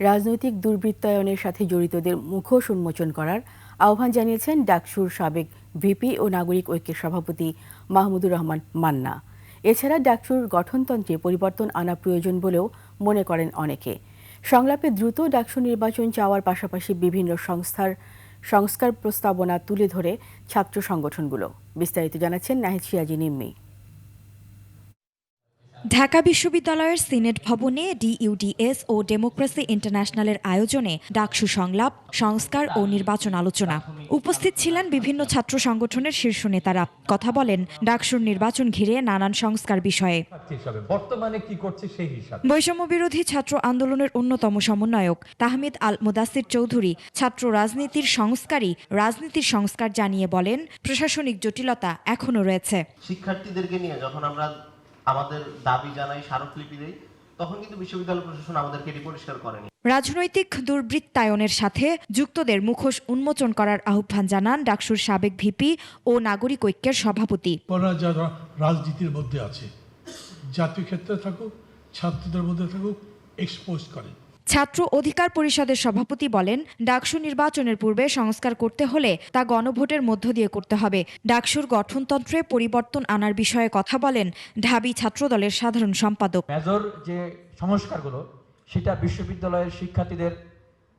রাজনৈতিক দুর্বৃত্তায়নের সাথে জড়িতদের মুখোশ উন্মোচন করার আহ্বান জানিয়েছেন ডাকসুর সাবেক ভিপি ও নাগরিক ঐক্যের সভাপতি মাহমুদুর রহমান মান্না। এছাড়া ডাকসুর গঠনতন্ত্রে পরিবর্তন আনা প্রয়োজন বলেও মনে করেন অনেকে। সংলাপে দ্রুত ডাকসু নির্বাচন চাওয়ার পাশাপাশি বিভিন্ন সংস্থার সংস্কার প্রস্তাবনা তুলে ধরে ছাত্র সংগঠনগুলো। বিস্তারিত জানাচ্ছেন নাহিদ সিয়াজি নিম্মি। ঢাকা বিশ্ববিদ্যালয়ের সিনেট ভবনে ডিইউডিএস ও ডেমোক্রেসি ইন্টারন্যাশনালের আয়োজনে ডাকসু সংলাপ সংস্কার ও নির্বাচন আলোচনা। উপস্থিত ছিলেন বিভিন্ন ছাত্র সংগঠনের শীর্ষ নেতারা। কথা বলেন ডাকসুর নির্বাচন ঘিরে নানান সংস্কার বিষয়ে। বর্তমানে কি করছে সেই হিসাবে? বৈষম্য বিরোধী ছাত্র আন্দোলনের অন্যতম সমন্বয়ক তাহমিদ আল মুদাসির চৌধুরী ছাত্র রাজনীতির সংস্কারই রাজনীতির সংস্কার জানিয়ে বলেন প্রশাসনিক জটিলতা এখনও রয়েছে। শিক্ষার্থীদেরকে নিয়ে যখন আমরা আমাদের দাবি জানাই স্মারকলিপি দেই তখন কিন্তু বিশ্ববিদ্যালয় প্রশাসন আমাদেরকে এটি পরিষ্কার করেনি। রাজনৈতিক দুর্বৃত্তায়নের সাথে যুক্তদের মুখোশ উন্মোচন করার আহ্বান জানান ডাকসুর সাবেক ভিপি ও নাগরিক ঐক্যের সভাপতি। যারা রাজনীতির মধ্যে আছে জাতীয় ক্ষেত্রে থাকুক ছাত্রদের মধ্যে থাকুক এক্সপোজ করে। ছাত্র অধিকার পরিষদের সভাপতি বলেন ডাকসু নির্বাচনের পূর্বে সংস্কার করতে হলে তা গণভোটের মধ্য দিয়ে করতে হবে। ডাকসুর গঠনতন্ত্রে পরিবর্তন আনার বিষয়ে কথা বলেন ঢাবি ছাত্র দলের সাধারণ সম্পাদক। মেজর যে সংস্কারগুলো সেটা বিশ্ববিদ্যালয়ের শিক্ষার্থীদের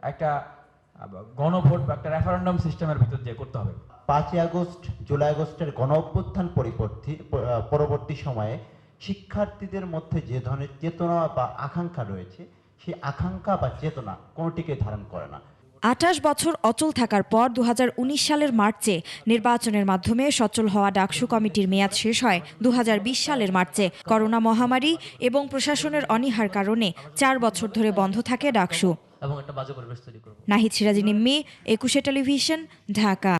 একটা গণভোট বা একটা রেফারেন্ডাম সিস্টেমের ভিতর দিয়ে করতে হবে। পাঁচই আগস্ট জুলাই আগস্টের গণ অভ্যুত্থান পরিবর্তী পরবর্তী সময়ে শিক্ষার্থীদের মধ্যে যে ধরনের চেতনা বা আকাঙ্ক্ষা রয়েছে সেই আকাঙ্ক্ষা বা চেতনা কোনোটিকে ধারণ করে না। আঠাশ বছর অচল থাকার পর দুহাজার উনিশ সালের মার্চে নির্বাচনের মাধ্যমে সচল হওয়া ডাকসু কমিটির মেয়াদ শেষ হয় দু হাজার বিশ সালের মার্চে। করোনা মহামারী এবং প্রশাসনের অনীহার কারণে চার বছর ধরে বন্ধ থাকে ডাকসু। নাহিদ সিরাজি নিম্মি একুশে টেলিভিশন ঢাকা।